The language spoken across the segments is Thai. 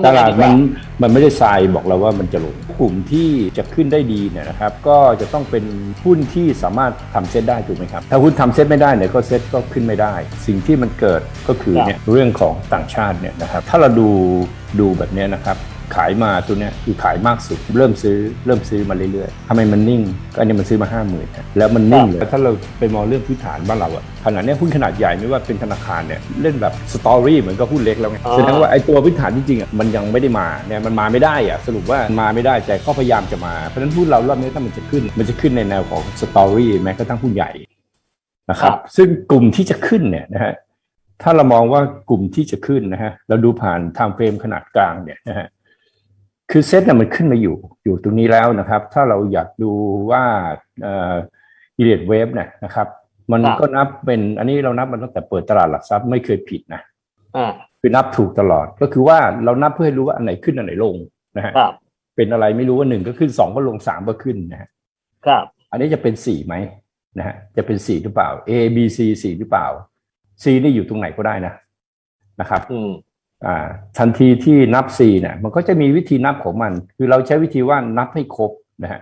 ำตยังไงลาดดีกมัว่านมันไม่ได้ทรายบอกเราว่ามันจะลงกลุ่มที่จะขึ้นได้ดีเนี่ยนะครับ ก็จะต้องเป็นหุ้นที่สามารถทำเซ็ตได้ถูกไหมครับ ถ้าหุ้นทำเซ็ตไม่ได้เนี่ยก็เซ็ตก็ขึ้นไม่ได้ สิ่งที่มันเกิดก็คือเนี่ยเรื่องของต่างชาติเนี่ยนะครับ ถ้าเราดูดูแบบเนี้ยนะครับ ขายมาตัวเนี้ยคือขายมากสุด เริ่มซื้อเริ่มซื้อมาเรื่อยๆทำไมมันนิ่ง ก็อันนี้มันซื้อมาห้าหมื่นแล้วมันนิ่งเลยถ้าเราไปมองเรื่องพื้นฐานบ้านเราอะขนาดเนี้ยหุ้นขนาดใหญ่ไม่ว่าเป็นธนาคารเนี่ยเล่นแบบสตอรี่เหมือนกับหุ้นเล็กแล้วไงอ่าแสดงว่าไอ้ตัวพื้นฐานจริงๆอะมันยังไม่ได้มาเนี่ยมันมาไม่ได้อะสรุปว่ามันมาไม่ได้แต่ก็พยายามจะมาเพราะฉะนั้นหุ้นเรารอบนี้ถ้ามันจะขึ้น มันจะขึ้นในแนวของสตอรี่แม้กระทั่งหุ้นใหญ่นะครับซึ่งกลุ่มที่จะขึ้นเนี่ยนะฮะถ้าเรามองว่ากลุ่มที่จะขึ้นนะฮะเราดูผ่านไทม์เฟรมขนาดกลางเนี่ยนะฮะ คือเซตเนี่ยมันขึ้นมาอยู่อยู่ตรงนี้แล้วนะครับ ถ้าเราอยากดูว่าเอ่ออีเลียดเวฟเนี่ยนะครับ มันครับก็นับเป็นอันนี้เรานับมันตั้งแต่เปิดตลาดหลักทรัพย์ไม่เคยผิดนะอ่าคือนับถูกตลอดก็คือว่าเรานับเพื่อให้รู้ว่าอันไหนขึ้นอันไหนลงนะฮะครับเป็นอะไรไม่รู้ว่าหนึ่งก็ขึ้นสองก็ลงสามก็ขึ้นนะฮะครับ อันนี้จะเป็นสี่ไหมนะฮะจะเป็นสี่หรือเปล่า A B C สี่หรือเปล่า C นี่อยู่ตรงไหนก็ได้นะนะครับอืมอ่า ทันทีที่นับสี่เนี่ยมันก็จะมีวิธีนับของมัน คือเราใช้วิธีว่านับให้ครบนะฮะ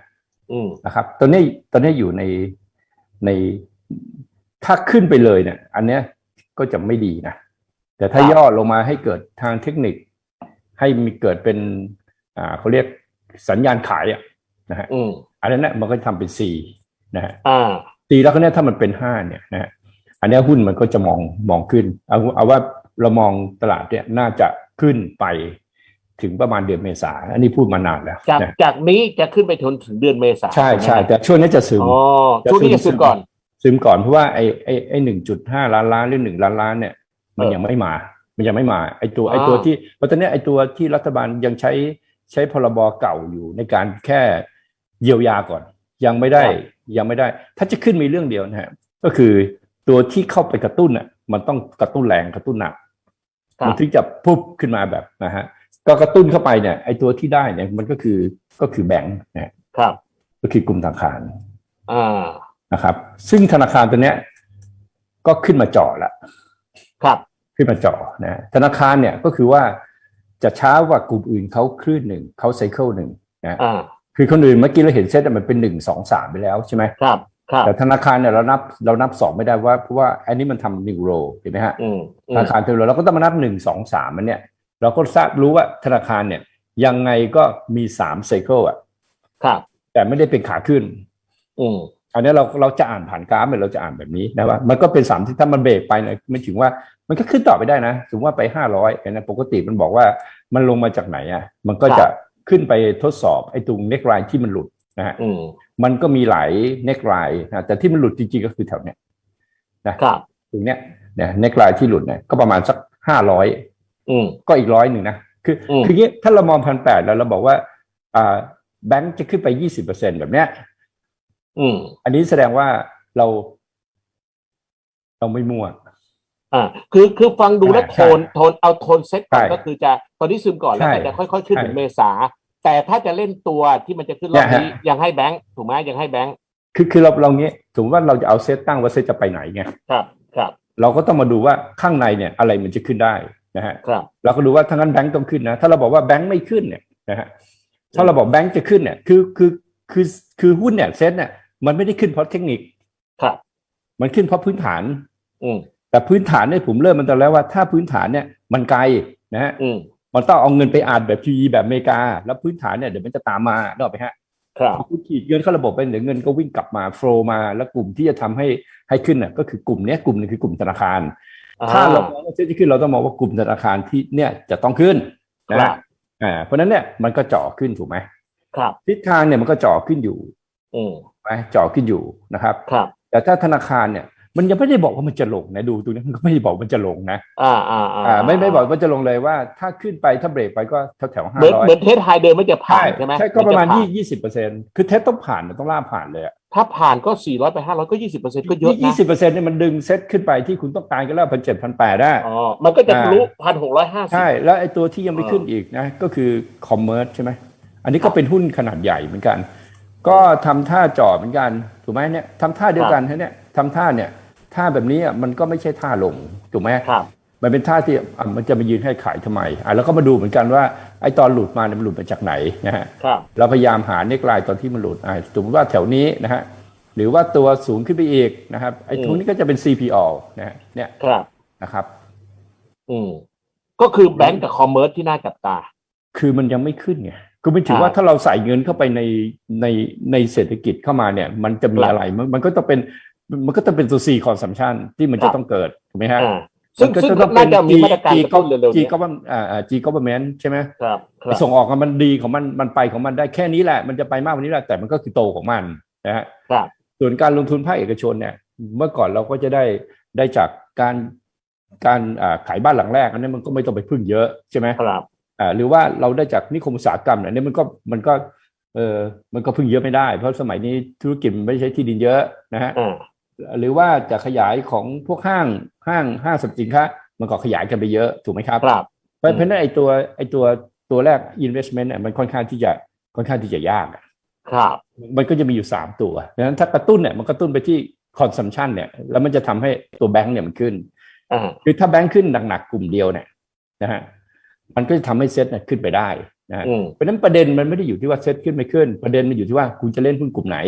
อืมนะครับ ตอนนี้ตอนนี้อยู่ในในถ้าขึ้นไปเลยเนี่ย อันเนี้ยก็จะไม่ดีนะแต่ถ้าครับย่อลงมาให้เกิดทางเทคนิค ให้มีเกิดเป็นอ่าเขาเรียกสัญญาณขายอะนะฮะอืมอันนั้นเนี่ยมันก็จะทำเป็นสี่นะฮะอ่าตีแล้วก็เนี่ยถ้ามันเป็นห้าเนี่ยนะฮะอันเนี้ยหุ้นมันก็จะมองมองขึ้น เอาเอาว่า เรามองตลาดเนี่ยน่าจะขึ้นไปถึงประมาณเดือนเมษาอันนี้พูดมานานแล้วจากนะจากนี้จะขึ้นไปถึงถึงเดือนเมษาใช่ใช่ถูกไหมแต่ช่วงนี้จะซึมอ๋อช่วงนี้จะซึมก่อน ซึมก่อนเพราะว่าไอ้ไอ้ไอ้หนึ่งจุดห้าล้านล้านหรือหนึ่งล้านล้านเนี่ย มันเออยังไม่มา มันยังไม่มาไอ้ตัวอ่าไอ้ตัวที่เพราะตอนเนี้ยไอ้ตัวที่รัฐบาลยังใช้ใช้พรบเก่าอยู่ในการแค่เยียวยาก่อน ยังไม่ได้ยังไม่ได้ ถ้าจะขึ้นมีเรื่องเดียวนะฮะก็คือตัวที่เข้าไปกระตุ้นอะมันต้องกระตุ้นแรงกระตุ้นหนักครั มับนถึงจะปุ๊บขึ้นมาแบบนะฮะก็กระตุ้นเข้าไปเนี่ยไอ้ตัวที่ได้เนี่ยมันก็คือก็คือแบงค์นะฮะครับ ก็คือกลุ่มธนาคารอ่านะครับ ซึ่งธนาคารตัวเนี้ย ก็ขึ้นมาเจาะละครับขึ้นมาเจาะนะฮะธนาคารเนี่ยก็คือว่าจะช้ากว่ากลุ่มอื่นเขาคลื่นหนึ่งเขาไซเคิลหนึ่งนะอ่าคือคนอื่นเมื่อกี้เราเห็นเซตมันเป็นหนึ่งสองสามไปแล้วใช่ไหมครับครับ แต่ธนาคารเนี่ยเรานับเรานับสองไม่ได้ว่าเพราะว่าอันนี้มันทำหนึ่งโรเห็นไหมฮะอืมอืธมนาคารเทอเราก็ต้องมานับหนึ่งสองสามมันเนี่ย เราก็ทราบรู้ว่าธนาคารเนี่ยยังไงก็มีสามไซเคิลอะครับ แต่ไม่ได้เป็นขาขึ้น อืมอันนี้เราเราจะอ่านผ่านกราฟเนี่ยเราจะอ่านแบบนี้นะว่ามันก็เป็นสามที่ถ้ามันเบรกไปเนี่ยไม่ถึงว่ามันก็ขึ้นต่อไปได้นะสมมติว่าไปห้าร้อยนะปกติมันบอกว่ามันลงมาจากไหนอะ มันก็จะขึ้นไปทดสอบไอ้ตรงเน็กไลน์ที่มันหลุด นะฮะอืมมันก็มีหลายเน็กไลน์นะแต่ที่มันหลุดจริงๆก็คือแถวเนี้ยนะครับตรงเนี้ยเนี่ยเน็กไลน์ที่หลุดเนี่ยก็ประมาณสักห้าร้อยอืมก็อีกร้อยหนึ่งนะคืออืมคืออย่างงี้ถ้าเรามองพันแปดแล้วเราบอกว่า อ่า แบงค์จะขึ้นไปยี่สิบเปอร์เซ็นแบบเนี้ย อืม อันนี้แสดงว่าเรา เราไม่มั่วอ่า คือคือฟังดูแล้วใช่โทนโทนเอาโทนเซ็ตก่อนใช่ก็คือจะตอนนี้ซึมก่อนแล้วใช่แต่จะค่อยๆขึ้นใช่ถึงเมษา แต่ถ้าจะเล่นตัวที่มันจะขึ้นรอบเนี่ยฮะนี้ยังให้แบงค์ถูกไหมยังให้แบงค์คือคือเราเราเนี้ยสมมติว่าเราจะเอาเซตตั้งว่าเซตจะไปไหนไงครับครับ เราก็ต้องมาดูว่าข้างในเนี่ยอะไรมันจะขึ้นได้นะฮะครับเราก็ดูว่าทั้งนั้นแบงค์ต้องขึ้นนะ ถ้าเราบอกว่าแบงค์ไม่ขึ้นเนี่ยนะฮะถ้าเราบอกแบงค์จะขึ้นเนี่ยคือคือคือคือหุ้นเนี่ยเซตเนี่ยมันไม่ได้ขึ้นเพราะเทคนิคครับมันขึ้นเพราะพื้นฐาน อืมแต่พื้นฐานเนี่ยผมเริ่มมันตอนแล้วว่าถ้าพื้นฐานเนี่ยมันไกลนะฮะอื มมันต้องเอาเงินไปอ่านแบบ PE แบบอเมริกา แล้วพื้นฐานเนี่ยเดี๋ยวมันจะตามมาได้ไหมฮะครับพอคุณขีดเงินเข้าระบบไปเดี๋ยวเงินก็วิ่งกลับมาโฟลมาแล้วกลุ่มที่จะทำให้ให้ขึ้นน่ะก็คือกลุ่มเนี้ยกลุ่มหนึงคือกลุ่มธนาคาร ถ้าเรามองว่าเซ็ตจะขึ้นเราต้องมองว่ากลุ่มธนาคารที่เนี่ยจะต้องขึ้นคนะรัฮะบอ่าเพราะฉะนั้นเนี่ยมันก็เจ่อขึ้นถูกไหมครับทิศทางเนี่ยมันก็เจ่อขึ้นอยู่อืมไหมเจ่อขึ้นอยู่นะครับครับแต่ถ้าธนาคารเนี่ย มันยังไม่ได้บอกว่ามันจะลงนะดูตรงนี้มันก็ไม่ได้บอกมันจะลงนะ อ่าอ่าอ่าอ่าไม่ไม่บอกว่าจะลงเลยว่า ถ้าขึ้นไปถ้าเบรกไปก็แถวแถวห้าเหมือนร้อยเหมือนเทสไฮเดิมไม่จะผ่านใช่ไหมใช่ก็ประมาณนจยี่ผ่นยี่สิบเปอร์เซ็นคือเทสต้องผ่านมันต้องล่าผ่านเลยอะถ้าผ่านก็สี่ร้อยไปห้าร้อยก็ยี่สิบเปอร์เซ็นต์ก็เยอะยี่นะสิบเปอร์เซ็นต์เนี่ยมันดึงเซ็ตขึ้นไปที่คุณต้องการก็แล้วพันเจ็ดพันแปดได้อ๋อมันก็จะอ่าทะลุพันหกร้อยห้าสิบใช่แล้วไอ้ตัวที่ยังไม่อ่าขึ้นอีกนะก็คือคอมเมอร์สใช่ไหมอันนี้ก็เป็นหุ้นขนาดใหญ่เหมือนกัน ก็ทำท่าจ่อเหมือนกันถูกไหมเนี่ยทำท่าเดียวกันฮะเนี่ยทำท่าเนี่ย ท่าแบบนี้อะมันก็ไม่ใช่ท่าลงถูกไหมครับมันเป็นท่าที่อะมันจะมายืนให้ขายทำไมอะแล้วก็มาดูเหมือนกันว่าไอ้ตอนหลุดมาเนี่ยมันหลุดมาจากไหนนะฮะครับเราพยายามหาเนกไลน์ตอนที่มันหลุดอ่าสมมติว่าแถวนี้นะฮะหรือว่าตัวสูงขึ้นไปอีกนะครับ ไอ้อืมทุนนี้ก็จะเป็น CPO นะฮะเนี่ยครับนะครับ อืมก็คือแบงก์กับคอมเมอร์สที่น่าจับตา คือมันยังไม่ขึ้นไงคือไม่ถือว่าอ่าถ้าเราใส่เงินเข้าไปในในในเศรษฐกิจเข้ามาเนี่ย มันจะมีครับอะไรมันมันก็ต้องเป็น มันก็ต้องเป็นตัว C consumption ที่มันครัจะบต้องเกิดถูกไหมฮะอ่าซึ่งมันก็ซึ่งจะต้องเป็น่านจะมีมาตรการ G กระตุ้นเร็วๆ G นี้ government อ่าอ่า G government ใช่ไหมครับครับส่งออกอะมันดีของมันมันไปของมันได้แค่นี้แหละ มันจะไปมากกว่านี้แหละแต่มันก็คือโตของมันนะฮะครับส่วนการลงทุนภาคเอกชนเนี่ย เมื่อก่อนเราก็จะได้ได้จากการการอ่าขายบ้านหลังแรกอันนี้มันก็ไม่ต้องไปพึ่งเยอะใช่ไหมครับอ่าหรือว่าเราได้จากนิคมอุตสาหกรรมเนี่ยอันนี้มันก็มันก็เออมันก็พึ่งเยอะไม่ได้ เพราะสมัยนี้ธุรกิจมันไม่ใช้ที่ดินเยอะนะฮะอ่า หรือว่าจะขยายของพวกห้างห้างห้างสรรพสินค้ามันก็ขยายกันไปเยอะถูกไหมครับครับเพราะเพราะฉะนั้นไอ้ตัวไอ้ตัวตัวแรก investment เนี่ยมันค่อนข้างที่จะค่อนข้างที่จะยากอะครับ มันก็จะมีอยู่สามตัวดังนั้นถ้ากระตุ้นเนี่ยมันกระตุ้นไปที่ consumption เนี่ย แล้วมันจะทำให้ตัวแบงก์เนี่ยมันขึ้นอ่าคือถ้าแบงก์ขึ้นหนักๆกลุ่มเดียวเนี่ยนะฮะมันก็จะทำให้เซ็ตเนี่ยขึ้นไปได้นะฮะอืมเพราะฉะนั้นประเด็นมันไม่ได้อยู่ที่ว่าเซ็ตขึ้นไม่ขึ้น ประเด็นมันอยู่ที่ว่าคุณจะเล่นหุ้นกลุ่มไหน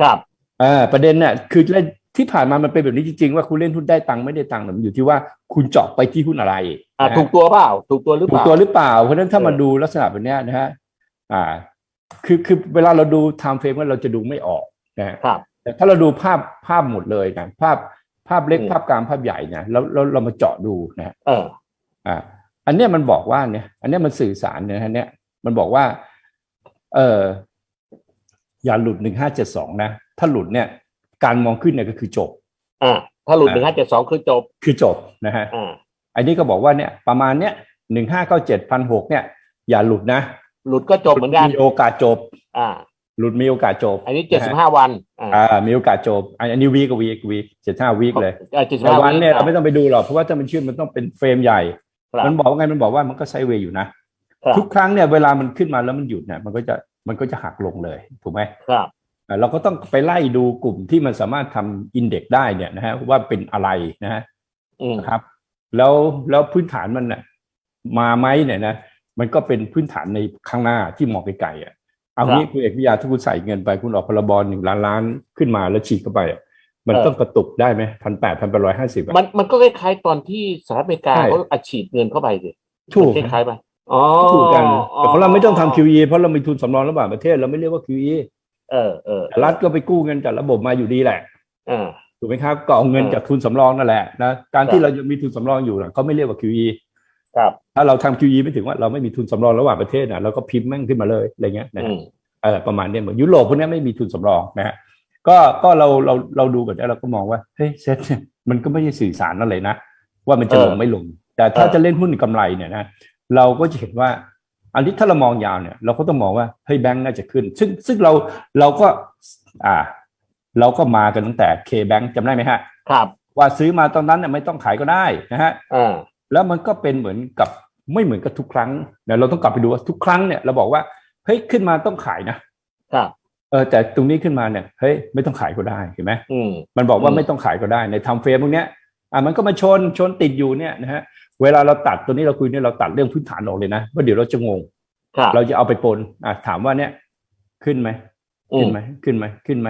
ครับ อ่าประเด็นเนี่ยคือเล่นที่ผ่านมามันเป็นแบบนี้จริง ๆ ว่าคุณเล่นหุ้นได้ตังค์ไม่ได้ตังค์เนี่ยมันอยู่ที่ว่าคุณเจาะไปที่หุ้นอะไรอ่านะฮะถูกตัวเปล่าถูกตัวหรือเปถูกล่าตัวหรือเปล่า เพราะฉะนั้นถ้าเออมาดูลักษณะแบบเนี้ยนะฮะอ่า คือคือเวลาเราดู time frame ว่าเราจะดูไม่ออกนะฮะครับแต่ถ้าเราดูภาพภาพหมดเลยนะภาพภาพเล็กอืมภาพกลางภาพใหญ่นะแล้วเราเรามาเจาะดูนะฮะเอออ่า อันเนี้ยมันบอกว่าเนี่ย อันเนี้ยมันสื่อสารเนี่ยฮะเนี่ยมันบอกว่า เอออย่าหลุดหนึ่งห้าเจ็ดสองนะ ถ้าหลุดเนี่ยการมองขึ้นเนี่ยก็คือจบอ่าถ้าหลุดหอ่านึ่งห้าเจ็ดสองคือจบคือจบนะฮะอ่าอันนี้ก็บอกว่าเนี่ยประมาณเนี้ยหนึ่งห้าเก้าเจ็ดพันหกเนี่ย อย่าหลุดนะ หลุดก็จบเหมือนกันมีโอกาสจบ อ่า หลุดมีโอกาสจบ อันนี้เจ็ดสิบห้าวันอ่าอ่ามีโอกาสจบอันอันนี้วีกับวีวีเจ็ดห้าวีเลยเจ็ดสิบแต่ห้าวันเนี่ยเราไม่ไม่ต้องไปดูหรอกเพราะว่าถ้ามันชื่อมันต้องเป็นเฟรมใหญ่ครับมันบอกว่าไงมันบอกว่ามันก็ไซด์เวย์อยู่นะครับทุกครั้งเนี่ยเวลามันขึ้นมาแล้วมันหยุดเนี่ยมันก็จะมันก็จะหักลงเลยถูกไหมครับอ่า เราก็ต้องไปไล่ดูกลุ่มที่มันสามารถทำอินเด็กได้เนี่ยนะฮะว่าเป็นอะไรนะฮะอืมนะครับ แล้วแล้วพื้นฐานมันน่ะมาไหมเนี่ยนะมันก็เป็นพื้นฐานในข้างหน้าที่มองไกลๆอะเอางี้คุณเอกวิทยาถ้าคุณใส่เงินไปคุณออกพลบอลหนึ่งล้านล้านขึ้นมาแล้วฉีกเข้าไปอะมันต้องกระตุกได้ไหมพันแปดพันแปดร้อยห้าสิบมันมันก็คล้ายๆตอนที่สหรัฐอเมริกาใช่เขาอัดฉีดเงินเข้าไปสิถูกมันคล้ายๆไปอ๋อถูกกันแต่ของเราไม่ต้องทำ QE เพราะเรามีทุนสำรองระหว่างประเทศเราไม่เรียกว่า QE เออเออรัฐก็ไปกู้เงินจากระบบมาอยู่ดีแหละอ่าถูกไหมครับก็เอาเงินเออจากทุนสำรองนั่นแหละนะการครัที่บเรายังมีทุนสำรองอยู่น่ะเขาไม่เรียกว่า QE ครับ ถ้าเราทำ QE ไม่ถึงว่าเราไม่มีทุนสำรองระหว่างประเทศนะเราก็พิมพ์แม่งขึ้นมาเลยอะไรเงี้ยนะอืฮะมเออประมาณเนี้ยเหมือนยุโรปพวกเนี้ยไม่มีทุนสำรองนะฮะก็ก็เราเราเราดูแบบนี้เราก็มองว่าเฮ้ยเซ็ตเนี่ยมันก็ไม่ได้สื่อสารอะไรนะ ว่ามันจะเออลงไม่ลง แต่ถ้าเออจะเล่นหุ้นกำไรเนี่ยนะเราก็จะเห็นว่า อันนี้ถ้าเรามองยาวเนี่ยเราก็ต้องมองว่าเฮ้ยแบงก์น่าจะขึ้น ซึ่งซึ่งเราเราก็อ่า เราก็มากันตั้งแต่เคแบงก์จำได้ไหมฮะ ครับ ว่าซื้อมาตอนนั้นเนี่ยไม่ต้องขายก็ได้นะฮะอ่าแล้วมันก็เป็นเหมือนกับไม่เหมือนกับทุกครั้งนะเราต้องกลับไปดูว่าทุกครั้งเนี่ยเราบอกว่าเฮ้ยขึ้นมาต้องขายนะครับเออแต่ตรงนี้ขึ้นมาเนี่ยเฮ้ยไม่ต้องขายก็ได้เห็นไหมอืมมันบอกว่าอืมไม่ต้องขายก็ได้ในทำเฟรมพวกเนี้ยอะมันก็มาชนชนติดอยู่เนี่ยนะฮะ เวลาเราตัดตัวนี้เราคุยเนี่ยเราตัดเรื่องพื้นฐานออกเลยนะว่าเดี๋ยวเราจะงงครับเราจะเอาไปปนอะถามว่าเนี่ยขึ้นไหมอืขึ้มนไหมขึ้นไหมขึ้นไหม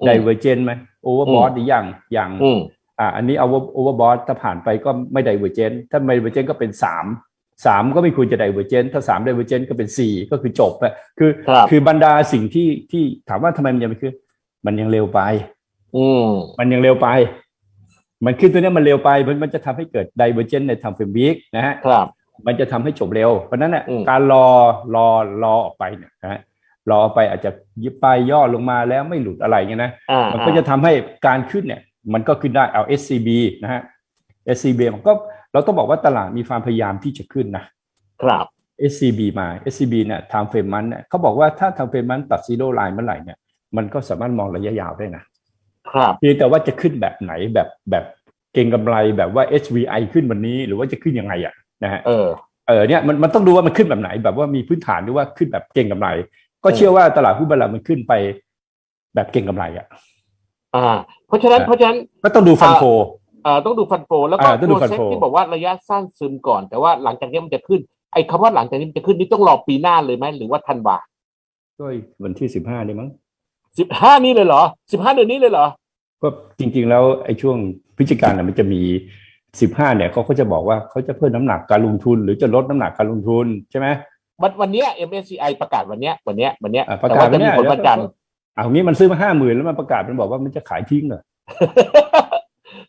อืมไดเวอร์เจนไหมโอเวอร์บอสหรือยังยังอืมอ่าอันนี้เอาโอเวอร์บอสถ้าผ่านไปก็ไม่ไดเวอร์เจนถ้าไม่ไดเวอร์เจนก็เป็นสามสามก็ไม่ควรจะไดเวอร์เจนถ้าสามไดเวอร์เจนก็เป็นสี่ก็คือจบไปคือครับคือบรรดาสิ่งที่ที่ถามว่าทำไมมันยังไม่ขึ้นมันยังเร็วไป อืมมันยังเร็วไป มันขึ้นตัวเนี้ยมันเร็วไปมันมันจะทำให้เกิดไดเวอร์เจนในทำเฟรมวิกนะฮะครับ มันจะทำให้จบเร็ว เพราะฉะนั้นเนี่ยอืมการรอรอรอออกไปเนี่ยนะฮะรอออกไปอาจจะยิบไปย่อลงมาแล้วไม่หลุดอะไรเงี้ยนะอ่ามันก็จะทำให้การขึ้นเนี่ย มันก็ขึ้นได้เอา SCB นะฮะ SCB มันก็เราต้องบอกว่าตลาดมีความพยายามที่จะขึ้นนะครับ SCB มา SCB เนี่ยทางเฟรมมันเนี่ยเขาบอกว่าถ้าทางเฟรมมันตัดซีโร่ไลน์เมื่อไหร่เนี่ยมันก็สามารถมองระยะยาวได้นะ ครับเพียงแต่ว่าจะขึ้นแบบไหนแบบแบบเก่งกำไรแบบว่า HVI ขึ้นวันนี้หรือว่าจะขึ้นยังไงอะนะฮะเออเออเนี่ยมันมันต้องดูว่ามันขึ้นแบบไหน แบบว่ามีพื้นฐานหรือว่าขึ้นแบบเก่งกำไร ก็เชื่อว่าตลาดหุ้นเวลามันขึ้นไปแบบเก่งกำไรอะอ่า เพราะฉะนั้นอ่าเพราะฉะนั้นก็ต้องดูฟันโฟเอ่อต้องดูฟันโฟแล้วก็อ่าต้องดูตัวฟันเซ็ตโฟที่บอกว่าระยะสั้นซึมก่อน แต่ว่าหลังจากนี้มันจะขึ้นไอ้คำว่าหลังจากนี้มันจะขึ้นนี่ต้องรอปีหน้าเลยไหมหรือว่าธันวาก็วันที่สิบห้านี่มั้ง สิบห้านี่เลยเหรอสิบห้าเดือนนี้เลยเหรอก็จริง ๆ แล้วไอ้ช่วงพฤศจิกายนน่ะมันจะมีสิบห้าเนี่ยเขาก็จะบอกว่าเขาจะเพิ่มน้ำหนักการลงทุน หรือจะลดน้ำหนักการลงทุนใช่ไหมวันวันเนี้ย MSCI ประกาศวันเนี้ยวันเนี้ยวันเนี้ยอะประแต่กาศว่าจะมีผลเนี่ยประจันทร์เอางี้มันซื้อมาห้าหมื่นแล้วมันประกาศมันบอกว่ามันจะขายทิ้งเหรอ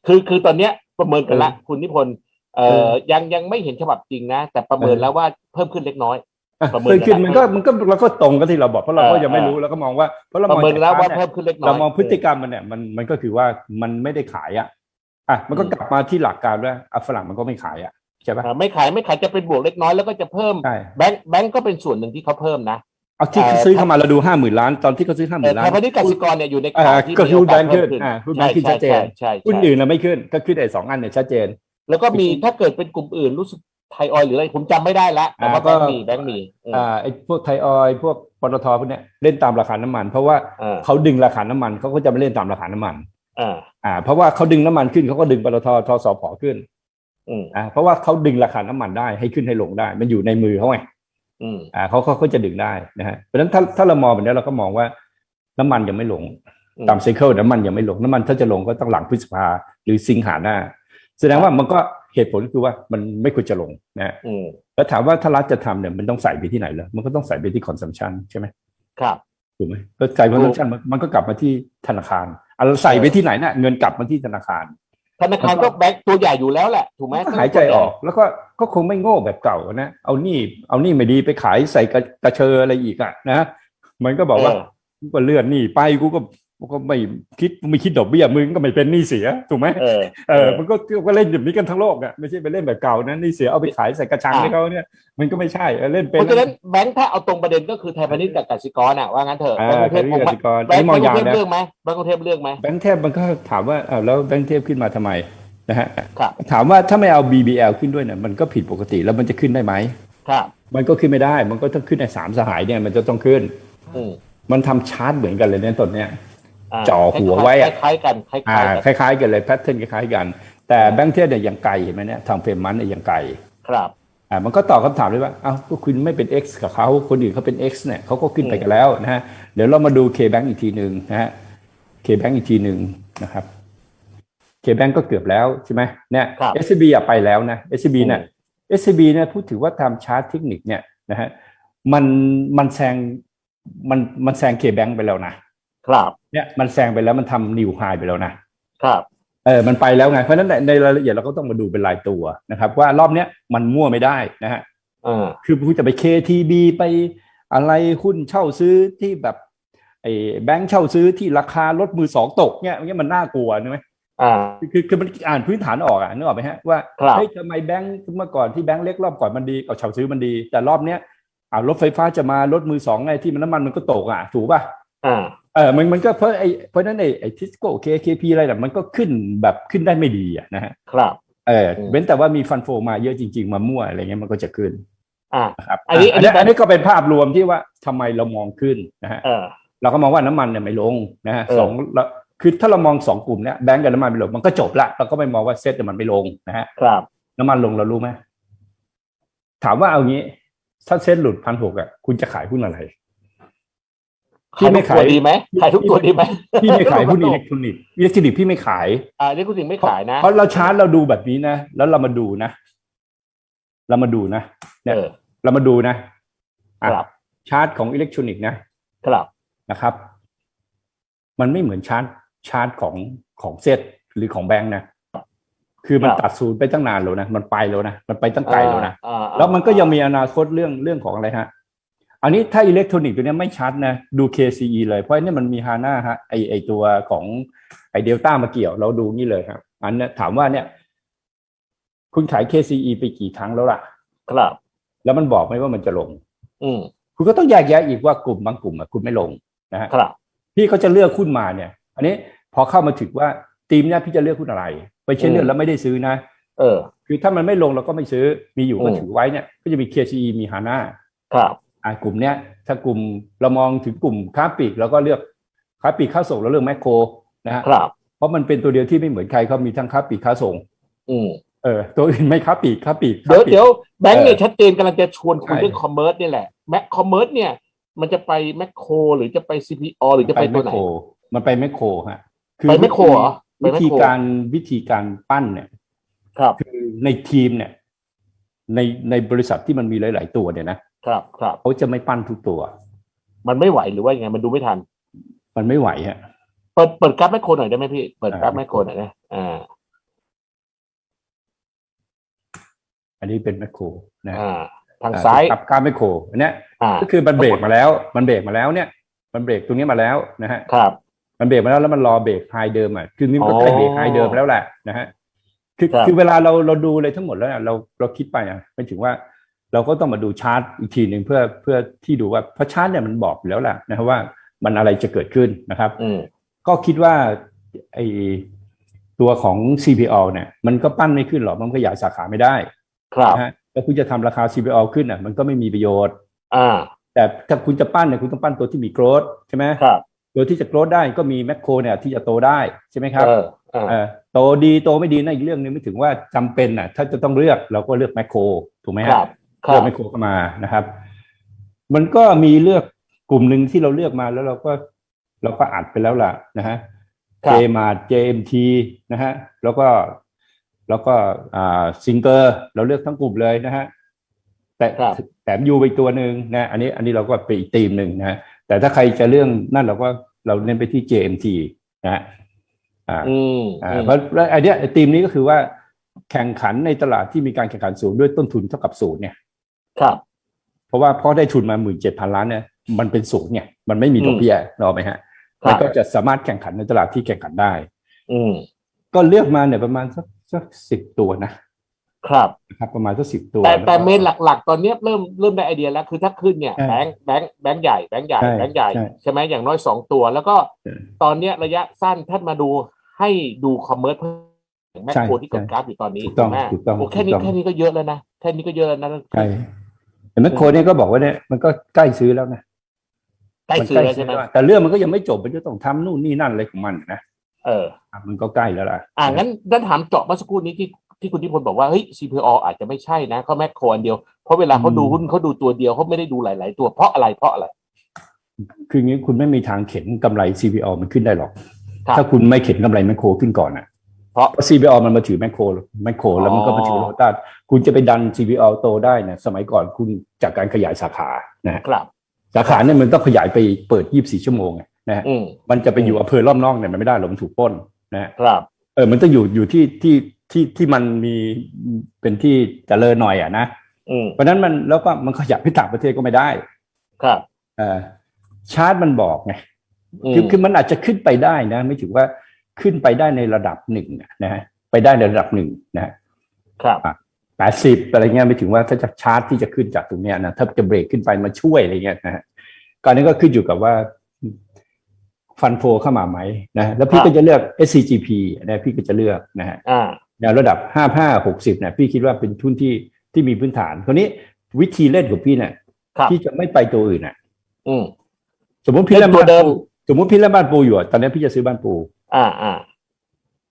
คือคือตอนเนี้ยประเมินกันละเออคุณนิพนธ์เอ่เอออยังยังไม่เห็นฉบับจริงนะ แต่ประเมินเออแล้วว่าเพิ่มขึ้นเล็กน้อยอะ ประเมินเคยขึ้นกันมันก็มันก็เราก็ตรงกับที่เราบอกเพราะเราก็เออยังไม่เออรู้เราก็มองว่าเพราะเราประมองเมินแล้วว่าจากเพิ่มขึ้นเล็กน้อยเรามองพฤติกรรมมันเนี่ยมันมันก็คือว่ามันไม่ได้ขายอะอะมันก็กลับมาที่หลักการว่าอะฝรั่งมันก็ไม่ขายอะใช่ปะเออไม่ขายไม่ขายจะเป็นบวกเล็กน้อยแล้วก็จะเพิ่มใช่แบงค์แบงค์ก็เป็นส่วนหนึ่งที่เขาเพิ่มนะเอาที่เอ่อซื้อเข้ามาเราดูห้าหมื่นล้านตอนที่เขาซื้อห้าหเอมื่อนล้าไทนยพาณิชย์กสิกรเนี่ยอยู่ในอ่าข่าวที่ก็คือมีโอกาสแบงค์ขึ้นเพิ่มอ่าคือแบงค์ขึ้นชัดเจนใช่ใช่หุ้นใช่อื่นเราไม่ขึ้นก็ขึ้นไอ้สองอันเนี่ยชัดเจน แล้วก็มีถ้าเกิดเป็นกลุ่มอื่นรู้สึก ไทยออยล์หรืออะไรผมจำไม่ได้ละแต่ว่าอ่าแบก็งค์มีแบงค์มีอืมอ่าไอ้พวกไทยออยล์พวกปตทพวกเนี้ยเล่นตามราคาน้ำมัน เพราะว่าเออเขาดึงราคาน้ำมันเขาก็จะไม่เล่นตามราคาน้ำมันอ่าอ่า เพราะว่าเขาดึงน้ำมันขึ้นเขาก็ดึงปตททสพขึ้นอืมอ่าเพราะว่าเขาดึงราคาน้ำมันได้ให้ขึ้นให้ลงได้ มันอยู่ในมือเขาไงอืมอ่าเขาเขาเขาจะดึงได้นะฮะเพราะฉะนั้นถ้าถ้าเรามองแบบนี้เราก็มองว่า น้ำมันยังไม่ลงอืมตามไซเคิลน้ำมันยังไม่ลงน้ำมันถ้าจะลงก็ต้องหลังพฤษภาหรือสิงหาหน้า แสดงว่ามันก็เหตุผลคือว่ามันไม่ควรจะลงนะฮะอืมแล้วถามว่าถ้ารัฐจะทำเนี่ยมันต้องใส่ไปที่ไหนเหรอมันก็ต้องใส่ไปที่คอนซัมชันใช่ไหมครับถูกไหมก็ใส่คอนซัมชันมันก็กลับมาที่ธนาคารอะเราใส่ไปที่ไหนน่ะเงินกลับมาที่ธนาคาร ธนาคารก็แบงค์ตัวใหญ่อยู่แล้วแหละถูกไหมก็หายใจออก แล้วก็ก็คงไม่โง่แบบเก่านะเอานี่เอานี่ไม่ดีไปขายใส่กระกระเชออะไรอีกอะนะมันก็บอกว่าเออกูก็เลื่อนหนี่ไปกูก็ กูก็ไม่คิดไม่คิดดอกเบี้ยมึงก็ไม่เป็นหนี้เสียถูกไหมเออเออมันก็ก็เล่นแบบนี้กันทั้งโลกอะไม่ใช่ไปเล่นแบบเก่านะหนี่เสียเอาไปขายใส่กระชังอ่าให้เขาเนี่ยมันก็ไม่ใช่เออเล่นเป็เพนราะฉะนั้นแบงค์ถ้าเอาตรงประเด็นก็คือไทยพาณิชย์กับกสิกรน่ะว่างั้นเถอะอ่าแบงก์กรุงเทพคงกไม่สิกรแบงนี่ก์มกองรุยางวเทพนะเรื่องไหมแบงก์กรุงเทพเรื่องไหมแบงค์เทพมันก็ถามว่าอ้าวแล้วแบงค์เทพขึ้นมาทำไมนะฮะครับถามว่าถ้าไม่เอา BBL ขึ้นด้วยเนี่ยมันก็ผิดปกติแล้วมันจะขึ้นได้ไหมครับมันก็ขึ้นไม่ได้ มันก็ต้องขึ้นในสามสหายเนี่ยมันจะต้องขึ้นอืมมันทำชาร์ตเหมือนกันเลยเนี่ยต้นเนี่ยา จ่อหัวไว้อะคล้ายๆกันคล้ายอ่าๆกันคล้ายๆกันเลยแพทเทิร์นคล้ายๆกัน แต่แบงค์เทพเนี่ยยังไกลเห็นไหมเนี่ยทางเฟรมมันเนี่ยยังไกลครับอ่ามันก็ตอบคำถามเลยว่าเอ้าก็คุณไม่เป็น X กับเขาคนอื่นเขาเป็น X เนี่ยเขาก็ขึ้นไปกันแล้วนะฮะเดี๋ยวเรามาดู K-Bank อีกทีหนึ่งนะฮะ K-Bank อีกทีหนึ่งนะครับ K-Bank ก็เกือบแล้วใช่ไหมเนี่ยครับ SCB อะไปแล้วนะ SCB เนี่ยอืม SCB เนี่ยพูดถือว่าตามชาร์ตเทคนิคเนี่ยนะฮะมันมันแซงมันมันแซง K-Bank ไปแล้วนะ ครับเนี่ยมันแซงไปแล้วมันทำนิวไฮไปแล้วนะครับเออมันไปแล้วไงเพราะฉะนั้นในในรายละเอียดเราก็ต้องมาดูเป็นรายตัวนะครับ ว่ารอบเนี้ยมันมั่วไม่ได้นะฮะเออคือคุณจะไป KTB ไปอะไรหุ้นเช่าซื้อที่แบบไอ้แบงค์เช่าซื้อที่ราคารถมือสองตกเนี่ยอย่างเงี้ยมันน่ากลัวใช่ไหมอ่าคือคือคือมันอ่านพื้นฐานออกอะนึกออกไหมฮะว่าครับเฮ้ยทำไมแบงค์เมื่อก่อนที่แบงค์เล็กรอบก่อนมันดีเอาเช่าซื้อมันดี แต่รอบเนี้ยอ่ารถไฟฟ้าจะมารถมือสองไงที่มันน้ำมันมันก็ตกอะถูกป่ะอ่า เออมันมันก็เพราะไอ้เพราะฉะนั้นไอ้ไอ้ทิสโก้เคเคพีอะไรน่ะมันก็ขึ้นแบบขึ้นได้ไม่ดีอะนะฮะครับเอออืมเว้นแต่ว่ามีฟันโฟมาเยอะจริง ๆ มามั่วอะไรเงี้ยมันก็จะขึ้นอ่านะครับอันนี้อัอันนนี้นี้อันนี้ก็เป็นภาพรวมที่ว่าทำไมเรามองขึ้นนะฮะเออเราก็มองว่าน้ำมันเนี่ยไม่ลงนะฮะเออสองแล้วคือถ้าเรามองสองกลุ่มเนี่ยแบงก์กับน้ำมันไม่ลงมันก็จบละเราก็ไม่มองว่าเซ็ตเนี่ยมันไม่ลงนะฮะครับ น้ำมันลงเรารู้ไหมถามว่าเอางี้ ถ้าเซ็ตหลุดพันหกอะคุณจะขายหุ้นอะไร พี่ขายไม่ทุกตัวขายดีไหมขายทุกตัวดีไหมพี่ไม่ขายหุ้นอิเล็กทรอนิกส์อิเล็กทรอนิกส์พี่ไม่ขายอ่านี่คุณถึงไม่ขายนะเพราะเราชาร์จเราดูแบบนี้นะ แล้วเรามาดูนะ เรามาดูนะเนี่ยเออเรามาดูนะอะครับชาร์จของอิเล็กทรอนิกส์นะครับนะครับ มันไม่เหมือนชาร์จชาร์จของของเซตหรือของแบงค์นะคือมันครับตัดศูนย์ไปตั้งนานแล้วนะ มันไปแล้วนะ มันไปตั้งไกลแล้วนะอ่าอ่าแล้วมันก็ยังมีอนาคตเรื่องเรื่องของอะไรฮะ อันนี้ถ้าอิเล็กทรอนิกส์ตัวเนี้ยไม่ชัดนะดู KCE เลยเพราะอันนี้มันมีฮาน่าฮะไอไอตัวของไอเดลต้ามาเกี่ยวเราดูนี่เลยครับ อันเนี้ยถามว่าเนี่ย คุณขาย KCE ไปกี่ครั้งแล้วล่ะ ครับ แล้วมันบอกไหมว่ามันจะลง อืมคุณก็ต้องแยกแยะอีกว่ากลุ่มบางกลุ่มอะคุณไม่ลงนะฮะครับพี่เขาจะเลือกหุ้นมาเนี่ย อันนี้พอเข้ามาถึงว่าทีมเนี่ยพี่จะเลือกหุ้นอะไร ไปเช่นเลือกแล้วไม่ได้ซื้อนะเออ คือถ้ามันไม่ลงเราก็ไม่ซื้อมีอยู่ก็อืมถือไว้เนี่ย ก็จะมี KCE มี HANA ครับอ่า กลุ่มเนี้ยถ้ากลุ่มเรามองถึงกลุ่มค้าปลีกเราก็เลือกค้าปลีกค้าส่งเราเลือกแมคโครนะฮะครับเพราะมันเป็นตัวเดียวที่ไม่เหมือนใครเขามีทั้งค้าปลีกค้าส่ง อืมเออตัวอื่นไม่ค้าปลีกค้าปลีกเดี๋ยวค้าปลีกเดี๋ยวแบงค์เนี่ยเออชัดเจนกำลังจะชวนคุยใช่เรื่องคอมเมอร์สนี่แหละแมคคอมเมอร์สเนี่ย มันจะไปแมคโคร หรือจะไป CPO หรือจะไปตัวไหนแมคโครมันไปแมคโครฮะไปแมคโครเหรอไปวิแมคโครธีการวิธีการปั้นเนี่ย ครับ คือในทีมเนี่ย ในในบริษัทที่มันมีหลาย ๆ ตัวเนี่ยนะ ครับครับเขาจะไม่ปั้นทุกตัว มันไม่ไหวหรือว่ายังไงมันดูไม่ทัน มันไม่ไหวฮะเปิดเปิดกราฟแมคโครหน่อยได้ไหมพี่เปิดกราฟอ่าแมคโครหน่อยนะอ่า อันนี้เป็นแมคโครนะอ่าทางซ้ายกับการแมคโครอันเนี้ยอ่าก็คือมันเบรกมาแล้ว มันเบรกมาแล้วเนี่ย มันเบรกตรงนี้มาแล้วนะฮะครับ มันเบรกมาแล้วแล้วมันรอเบรกไฮเดิมอะคือนี่มันก็อ๋อใกล้เบรกไฮเดิมแล้วแหละนะฮะคือครับคือเวลาเราเราดูเลยทั้งหมดแล้วเนี่ยเราเราคิดไปอะไม่ถึงว่า เราก็ต้องมาดูชาร์ตอีกทีหนึ่งเพื่อเพื่อที่ดูว่าเพราะชาร์ตเนี่ยมันบอกอยู่แล้วแหละนะครับว่ามันอะไรจะเกิดขึ้นนะครับอืมก็คิดว่าไอตัวของ CPO เนี่ยมันก็ปั้นไม่ขึ้นหรอกมันขยายสาขาไม่ได้ ครับนะฮะแล้วคุณจะทำราคา CPO ขึ้นอะ มันก็ไม่มีประโยชน์ อ่า แต่ถ้าคุณจะปั้นเนี่ยคุณต้องปั้นตัวที่มีโกรธใช่ไหมครับตัวที่จะโกรธได้ก็มีแมคโครเนี่ยที่จะโตได้ใช่ไหมครับเอออ่าเออโตดีโตไม่ดีนั่นอีกเรื่องหนึงไม่ถึงว่าจำเป็นอะ ถ้าจะต้องเลือกเราก็เลือกแมคโครถูกไหมคฮะรับค เลืรัอบกแมคโครเข้ามานะครับ มันก็มีเลือกกลุ่มหนึ่งที่เราเลือกมาแล้วเราก็เราก็อัดไปแล้วล่ะนะฮะครัเจบมาเจมทีนะฮะแล้วก็แล้วก็อ่าซิงเกอร์เราเลือกทั้งกลุ่มเลยนะฮะแต่ครับแถมยูไปตัวหนึ่งนะอันนี้อันนี้เราก็ไปอีกทีมหนึ่งนะฮะแต่ถ้าใครจะเรื่องนั่นเราก็เราเน้นไปที่ JMT นะฮะอ่าอืมอ่าอืมเพราะแล้วไอเนี้ยไอ้ทีมนี้ก็คือว่าแข่งขันในตลาดที่มีการแข่งขันสูงด้วยต้นทุนเท่ากับศูนย์เนี่ย ครับ เพราะว่าพอได้ทุนมาหมื่นเจ็ดพันล้านเนี่ยมันเป็นศูนย์ไงมันไม่มีดอกเบี้ยรอกไหมฮะครัมันบก็จะสามารถแข่งขันในตลาดที่แข่งขันได้ อืมก็เลือกมาเนี่ยประมาณสักสักสิบตัวนะครับนะครับประมาณสักสิบตัว แต่ล้วก็แต่เมนหลักๆ ตอนเนี้ยเริ่มเริ่มได้ไอเดียแล้วคือถ้าขึ้นเนี่ยใช่แบงค์แบงค์แบงค์ใหญ่แบงค์ใหญ่ใช่แบงค์ใหญ่ใช่ใช่ไหมอย่างน้อยสองตัว แล้วก็ใช่ตอนเนี้ยระยะสั้นท่านมาดูให้ดูคอมเมอร์สแมคโครใช่ที่กดกราฟอยู่ตอนนี้ถูกต้องไหมถูกต้องโอ้แค่นี้ถูกต้องแค่นี้ก็เยอะแล้วนะแค่นี้ก็เยอะแล้วนะใช่ แต่แมคโครเนี่ยก็บอกว่าเนี่ยมันก็ใกล้ซื้อแล้วนะใกล้มันซื้อแล้วใช่ไหมแล้วแต่เรื่องมันก็ยังไม่จบมันจะต้องทำนู่นนี่นั่นอะไรของมันนะเอออะมันก็ใกล้แล้วล่ะอ่างั้นด้านถามเจาะเมื่อสักครู่นี้ที่ที่คุณทิพลบอกว่าเฮ้ย CPO อาจจะไม่ใช่นะเขาแมคโครอันเดียวเพราะเวลาเขาดูหุ้นเขาดูตัวเดียวเขาไม่ได้ดูหลาย ๆ ตัวเพราะอะไรเพราะอะไร คืออย่างนี้คุณไม่มีทางเข็นกำไร CPO มันขึ้นได้หรอกครับถ้าคุณไม่เข็นกำไรแมคโครขึ้นก่อนอะ เพราะ CPO มันมาถือแมคโครแมคโครแล้วมันก็มาถืออ๋อโลตัสคุณจะไปดัน CPO โตได้เนี่ยสมัยก่อนคุณจากการขยายสาขานะฮะครับสาขาเนี่ยมันต้องขยายไปเปิด 24 ชั่วโมงไงนะฮะอืมมันจะไปอยู่อำเภอรอบนอกเนี่ยมันไม่ได้หรอกมันถูกปล้นนะฮะครับเออมันต้องอยู่อยู่ที่ที่ที่ที่มันมีเป็นที่เจริญหน่อยอะนะอืมเพราะฉะนั้นมันแล้วก็มันขยับไปต่างประเทศก็ไม่ได้ ครับเออชาร์ตมันบอกไงอืมคือคือมันอาจจะขึ้นไปได้นะ ไม่ถือว่า ขึ้นไปได้ในระดับหนึ่งนะฮะไปได้ในระดับหนึ่งนะฮะครับแปดสิบอะไรเงี้ยไม่ถึงว่าถ้าจะชาร์ตที่จะขึ้นจากตรงเนี้ยนะถ้าจะเบรกขึ้นไปมาช่วยอะไรเงี้ยนะฮะก่อนนี้ก็ขึ้นอยู่กับว่าฟันโฟเข้ามาไหมนะแล้วพี่ก็จะเลือก SCGP นะพี่ก็จะเลือกนะฮะอ่าแนวระดับห้าห้าหกสิบเนี่ยพี่คิดว่าเป็นทุนที่ที่มีพื้นฐานคราวนี้วิธีเล่นของพี่เนี่ยครับพี่จะไม่ไปตัวอื่นอะอืมสมมติพี่เล่นเป็นตัวบ้านเดิมปูสมมติพี่เล่นบ้านปูอยู่อะตอนนี้พี่จะซื้อบ้านปู อ่าอ่า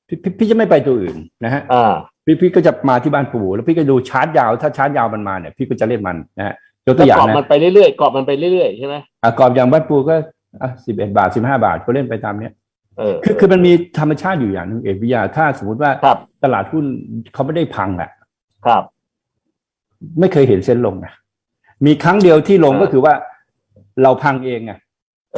พี่พี่พี่จะไม่ไปตัวอื่นนะฮะอ่าพี่พี่ก็จะมาที่บ้านปูแล้วพี่ก็ดูชาร์จยาว ถ้าชาร์จยาวมันมาเนี่ยพี่ก็จะเล่นมันนะฮะยกแล้ตัววอย่างกรอบนะมันไปเรื่อยๆกรอบมันไปเรื่อยๆใช่ไหมอะกรอบอย่างบ้านปูก็อะสิบเอ็ดบาทสิบห้าบาทก็เล่นไปตามเนี้ยเออคือคือมันมีธรรมชาติอยู่อย่างหนึงเอกวิทยาถ้าสมมติว่าครับตลาดหุ้นเขาไม่ได้พังอะครับ ไม่เคยเห็นเส้นลงนะมีครั้งเดียวที่ลงอ่าก็คือว่าเราพังเองอะเอ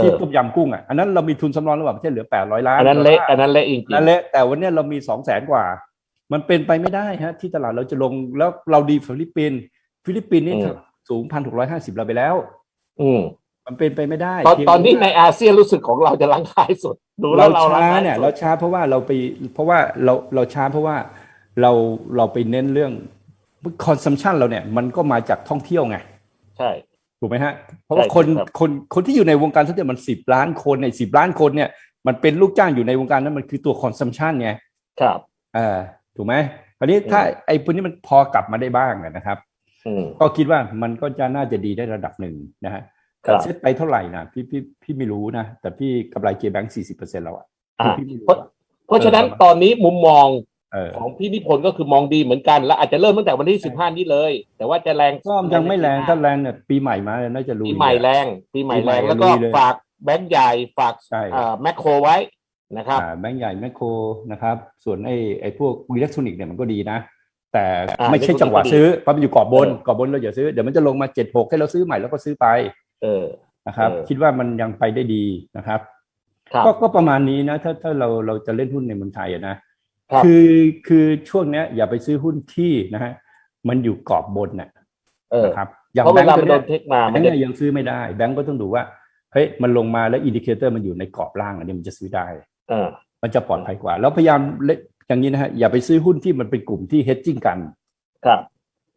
ที่อต้มยำกุ้งอะอันนั้นเรามีทุนสำรองระหว่างประเทศเหลือแปดร้อยล้านอันนั้นเละอันนั้นเละจริงนั่นแหละแต่วันเนี้ยเรามีสองแสนกว่า มันเป็นไปไม่ได้ฮะ ที่ตลาดเราจะลงแล้วเราดีฟิลิปปินส์ฟิลิปปินส์นี่สูงพันหกร้อยห้าสิบเราไปแล้วๆอืมมันเป็นไปไม่ได้ ตอนเพียงตอนนี้ในอาเซียนรู้สึกของเราจะลังท้ายสุดดูแล้เราวเราลังช้าท้ายเนี่ยสุเราดช้าเพราะว่าเราไปเพราะว่าเราเราช้าเพราะว่าเราเราไปเน้นเรื่องคอนซัมชันเราเนี่ย มันก็มาจากท่องเที่ยวไง ใช่ ถูกไหมฮะ เพราะว่าใช่คนครับคนคนที่อยู่ในวงการท่องเที่ยวมันสิบล้านคนในสิบล้านคนเนี่ย มันเป็นลูกจ้างอยู่ในวงการนั้นมันคือตัวคอนซัมชันไงครับเออถูกไหมคราวนี้ถ้าไอ้พวกนี้มันพอกลับมาได้บ้างอะนะครับอืมก็คิดว่ามันก็จะน่าจะดีได้ระดับหนึ่งนะฮะครัแต่บเซ็ตไปเท่าไหร่นะพี่พี่พี่ไม่รู้นะ แต่พี่กำไรเกแบงค์สี่สิบเปอร์เซ็นต์แล้วอะอ่าพี่ไม่รู้เพราะอะเพราะฉะนั้นเออตอนนี้มุมมองเออ ของพี่นิพนธ์ก็คือมองดีเหมือนกันแล้วอาจจะเริ่มตั้งแต่วันที่สิบห้านี้เลย แต่ว่าจะแรงก็ยังไม่แรงถ้าแรงเนี่ยปีใหม่มาเนี่ยน่าจะรู้ปีใหม่แรง ปีใหม่แรงปีใหม่แล้วก็ลุยเลยฝากแบงก์ใหญ่ฝากใช่เอ่อแมคโครไว้นะครับอ่าแบงก์ใหญ่แมคโครนะครับ ส่วนไอ้ไอ้พวกอิเล็กทรอนิกส์เนี่ยมันก็ดีนะ แต่อ่าไม่ใช่อิเล็กทรอนิกส์จังหวะก็ดีซื้อเพราะมันอยู่กรอบบนเออกรอบบนเราอย่าซื้อเดี๋ยวมันจะลงมาเจ็ดหกให้เราซื้อใหม่แล้วก็ซื้อไปเออนะครับเออคิดว่ามันยังไปได้ดีนะครับครับก็ก็ประมาณนี้นะถ้าถ้าเราเราจะเล่นหุ้นในเมืองไทยอะนะ ครับคือคือช่วงเนี้ยอย่าไปซื้อหุ้นที่นะฮะมันอยู่กรอบบนน่ะเออนะครับอย่างเพราะแบเวงลาก์มันตัวโดเนี้ยนเทคมาแบมันงก์จะเนี่ยยังซื้อไม่ได้แบงก์ก็ต้องดูว่าเฮ้ยมันลงมาแล้วอินดิเคเตอร์มันอยู่ในกรอบล่างอันนี้มันจะซื้อได้เออมันจะปลอดภัยกว่า แล้วพยายามเล่นอย่างนี้นะฮะอย่าไปซื้อหุ้นที่มันเป็นกลุ่มที่เฮดจิ้งกัน ครับ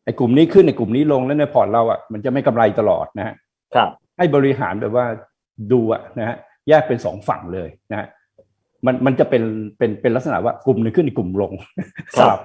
ไอ้กลุ่มนี้ขึ้นไอ้กลุ่มนี้ลงแล้วในพอร์ตเราอะมันจะไม่กำไรตลอดนะฮะครับให้บริหารแบบว่าดูอะนะฮะแยกเป็นสองฝั่งเลยนะฮะ มันมันจะเป็นเป็นเป็นลักษณะว่ากลุ่มหนึ่งขึ้นอีกกลุ่มลงครับสลับ